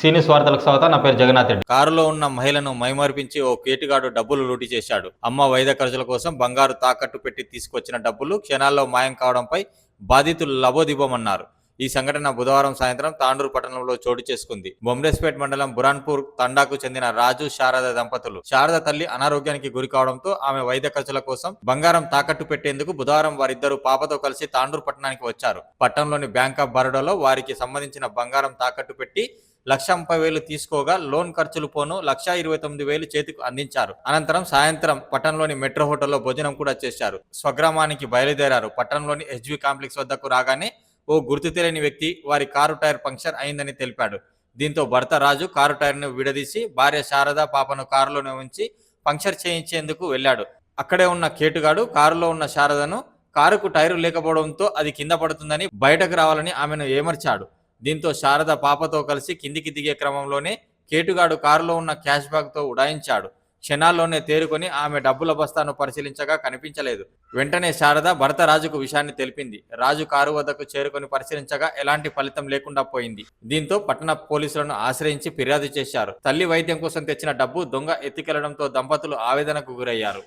సీనియస్ వార్తలకు స్వాగతం నా పేరు జగన్నాథ్ రెడ్డి. కారులో ఉన్న మహిళను మైమర్పించి ఓ కేటుగాడు డబ్బులు లూటి చేశాడు. అమ్మ వైద్య ఖర్చుల కోసం బంగారు తాకట్టు పెట్టి తీసుకొచ్చిన డబ్బులు క్షణాల్లో మాయం కావడంపై బాధితులు లబోదిబోమన్నారు ఈ సంఘటన బుధవారం సాయంత్రం తాండూరు పట్టణంలో చోటు చేసుకుంది. బొమ్రెస్పేట్ మండలం బురాన్పూర్ తండాకు చెందిన రాజు శారద దంపతులు శారద తల్లి అనారోగ్యానికి గురి కావడంతో ఆమె వైద్య ఖర్చుల కోసం బంగారం తాకట్టు పెట్టేందుకు బుధవారం వారిద్దరు పాపతో కలిసి తాండూరు పట్టణానికి వచ్చారు. పట్టణంలోని బ్యాంక్ ఆఫ్ బరోడాలో వారికి సంబంధించిన బంగారం తాకట్టు పెట్టి లక్ష ముప్పై వేలు తీసుకోగా లోన్ ఖర్చులు పోను లక్ష ఇరవై తొమ్మిది వేలు చేతికి అందించారు. అనంతరం సాయంత్రం పట్టణంలోని మెట్రో హోటల్లో భోజనం కూడా చేశారు. స్వగ్రామానికి బయలుదేరారు. పట్టణంలోని హెచ్వి కాంప్లెక్స్ వద్దకు రాగానే ఓ గుర్తు తెలియని వ్యక్తి వారి కారు టైర్ పంక్చర్ అయిందని తెలిపాడు. దీంతో భర్త రాజు కారు టైర్ను విడదీసి భార్య శారద పాపను కారులోనే ఉంచి పంక్చర్ చేయించేందుకు వెళ్ళాడు. అక్కడే ఉన్న కేటుగాడు కారులో ఉన్న శారదను కారుకు టైరు లేకపోవడంతో అది కింద పడుతుందని బయటకు రావాలని ఆమెను ఏమర్చాడు. దీంతో శారద పాపతో కలిసి కిందికి దిగే క్రమంలోనే కేటుగాడు కారులో ఉన్న క్యాష్ బ్యాగ్తో ఉడాయించాడు. క్షణాల్లోనే తేరుకొని ఆమె డబ్బుల బస్తాను పరిశీలించగా కనిపించలేదు. వెంటనే శారద భర్త రాజుకు విషయాన్ని తెలిపింది. రాజు కారు వద్దకు చేరుకొని పరిశీలించగా ఎలాంటి ఫలితం లేకుండా పోయింది. దీంతో పట్టణ పోలీసులను ఆశ్రయించి ఫిర్యాదు చేశారు. తల్లి వైద్యం కోసం తెచ్చిన డబ్బు దొంగ ఎత్తుకెళ్ళడంతో దంపతులు ఆవేదనకు గురయ్యారు.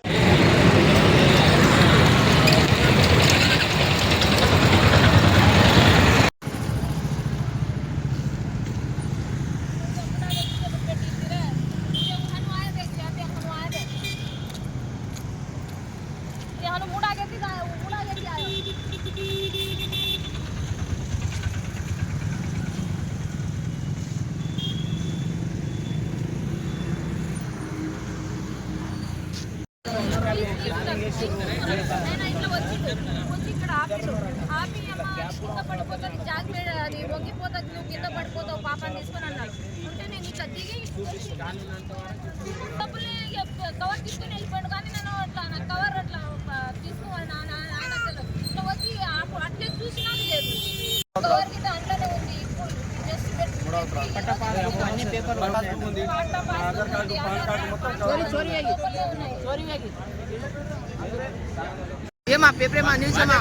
నేను ఇట్లా వచ్చి వచ్చి ఇక్కడ ఆపిండు ఆపి అమ్మ కింద పడిపోతుంది జాగ్రత్త అది వంగిపోతుంది నువ్వు కింద పడిపోతావు పాపాన్ని తీసుకొని అన్నాడు. అంటే నేను ఇట్లా దిగి డబ్బులు కవర్ తీసుకొని వెళ్ళిపోయాడు కానీ నేను అట్లా నా కవర్ అట్లా తీసుకోవాలి నా నా- ఆయన అసలు ఇట్లా వచ్చి ఆపు- అట్లే చూసినా లేదు కవర్ కింద అంట్లోనే ఉంది ఇప్పుడు జస్ట్ పెట్టి ఏమా పేపర్ న్యూస్ ఏమా?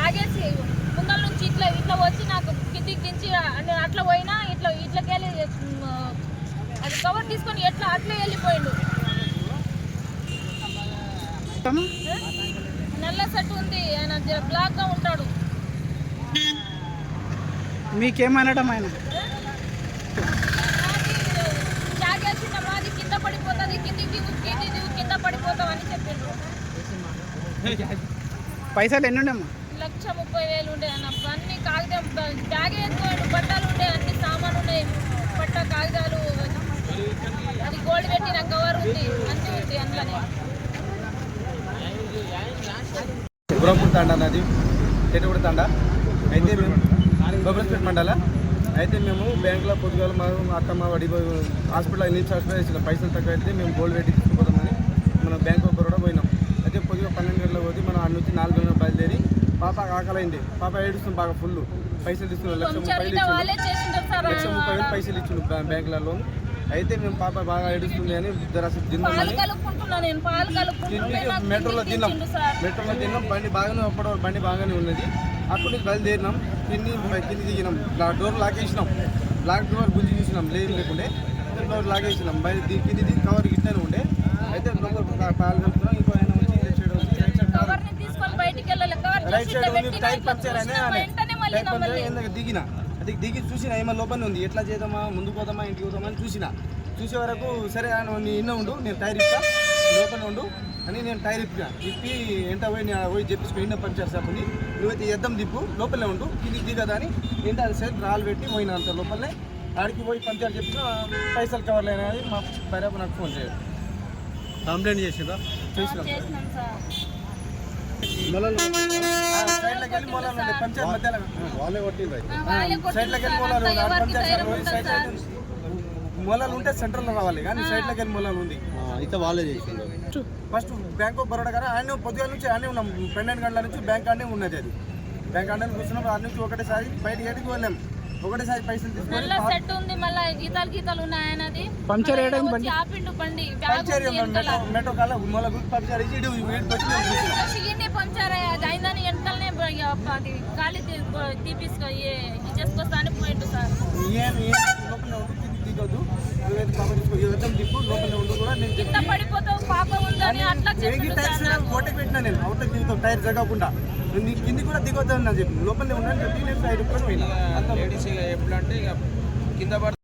ఆగేసి ముందల నుంచి ఇట్లా ఇట్లా వచ్చి నాకు కిందికి దించి అంటే అట్లా పోయినా ఇట్లా ఇట్లకెళ్ళి అది కవర్ తీసుకొని ఎట్లా అట్లా వెళ్ళిపోయిండు. నల్ల సెట్ ఉంది ఆయన జర బ్లాక్గా ఉంటాడు. మీకేమనడం ఆయన? కింద పడిపోతుంది కింది కింద చెప్పిండ్రు పైసలు ఎన్ని ఉండమ్మా లక్ష ముప్పై వేలు ఉండే అన్న అన్ని కాగితం బ్యాగ్ బట్టలు ఉండే అన్ని సామాన్లు ఉన్నాయి పట్ట కాగితాలు అది గోల్డ్ పెట్టిన కవర్ ఉంది అన్ని ఉంది అందులోనే గురంపూర్ తండ అన్నది. చెట్టుపూడి తండ. అయితే మేము గోబ్రస్పేట్ మండల. అయితే మేము బ్యాంకులో పొద్దుగాల మా అత్తమ్మ వడి హాస్పిటల్ నుంచి హాస్పిటల్ ఇచ్చిన పైసలు తక్కువ అయితే మేము గోల్డ్ పెట్టి తీసుకుపోదామని మన బ్యాంక్ ఆఫ్ బరోడా పోయినాం. అయితే పొద్దుగా పన్నెండు గంటలకు పోతే మనం అటు నుంచి నాలుగు గంటలకు బయలుదేరి పాప ఆకలైంది. పాప ఏడుస్తుంది బాగా ఫుల్ పైసలు తీసుకున్నాం లక్ష ముప్పై లక్ష ముప్పై వేలు పైసలు ఇచ్చిండు బ్యా- బ్యాంకులలో అయితే మేము పాప బాగా ఏడుస్తుంది అని జర పాలు తిందామని కలుపుకుంటున్నా నేను. పాలు కలుపుకుంటుంటే తిండి నాకు మెట్రోలో తిన్నాం. మెట్రోలో తిన్నాం. బండి బాగానే అప్పటి బండి బాగానే ఉన్నది. అక్కడి నుంచి బయలుదేరినాం. కింది కింది దిగినాం. డోర్ లాగేసినాం. లాక్ డోర్ గుంజి చూసినాం. లేదు లేకుండే. డోర్ లాగేసినాం. బయట కింది దిగి కవర్ ఇట్లనే ఉండే. అయితే పాలు కలుపుతున్నాం ఇంకో ఆయన వచ్చి రైట్ సైడ్ వచ్చి రైట్ సైడ్ ఉంది. టైర్ పంక్చర్ అనే టైర్ పంక్చర్ దిగిన. అది దిగి చూసిన ఏమో లోపల ఉంది. ఎట్లా చేద్దామా? ముందుకు పోదామా? ఇంటికి పోదామా అని చూసిన. చూసే వరకు సరే ఆయన నీ ఇన్న ఉండు. నేను టైర్ ఇస్తా. లోపల ఉండు. అని నేను టైర్ ఇప్పిన. ఇప్పి ఎంట పోయి నేను పోయి చెప్పేసి పంచారు సాపుని నువ్వైతే ఎద్దం దిప్పు లోపలే ఉండు కిందికి దిగదా అని ఏంటి అది సైడ్ రాళ్ళు పెట్టి పోయిన అంత లోపలనే. ఆడికి పోయి పంచారు చెప్పిన పైసలు కవర్ లేనది మా భార్య నాకు ఫోన్ చేయదు కంప్లైంట్ చేసిందా? చేసినాం. సైడ్లోకి వెళ్ళి మూలాలు ఉండే పంచాయత్ మధ్యలో. వాళ్ళే కొట్టింది వాళ్ళే. మూలాలు సైడ్? మూలాలు ఉంటే సెంట్రల్లో రావాలి. కానీ సైడ్ లకి మూలాలు ఉంది. అయితే వాళ్ళే చేసిండు ఫస్ట్ బ్యాంక్ ఆఫ్ బరోడా గారు ఆయన పొద్దుగాల నుంచి ఆనే ఉన్నాం. పన్నెండు గంటల నుంచి బ్యాంక్ ఆనే ఉన్నది అది. బ్యాంక్ ఆనే కూర్చున్నప్పుడు ఆడ నుంచి ఒకటేసారి బయటికి ఎడికి వెళ్ళాం. ఒకటేసారి పైసలు సెట్ ఉంది మళ్ళీ గీతాలు గీతాలు ఉన్నాయనది పంచర్ వేయడం బండి? ఆపిండు బండి. పంచర్. మెట్రో కాల పంచారు అయిందని వెనకాలనే అది తీపిసుకో అని పోయిండు సార్. ఏం ఏం దిగొద్దు. నువ్వైతే పాప ఉండు కూడా నేను కింద పడిపోతావు పాప ఉందని అట్లా ఏగి చెప్పిండు టైర్స్ సార్ నాకు. ఓటకి పెట్టినా నేను. అవుట్కి దిగుతాం టైర్ జరగకుండా. నువ్వు నీ కింది కూడా దిగొద్దు అని చెప్పి. లోపలనే ఉండని చెప్పి నేను టైర్ పెట్టుకొని పోయినా. లేడీస్ ఇక ఎప్పుడు అంటే ఇక కింద పడితే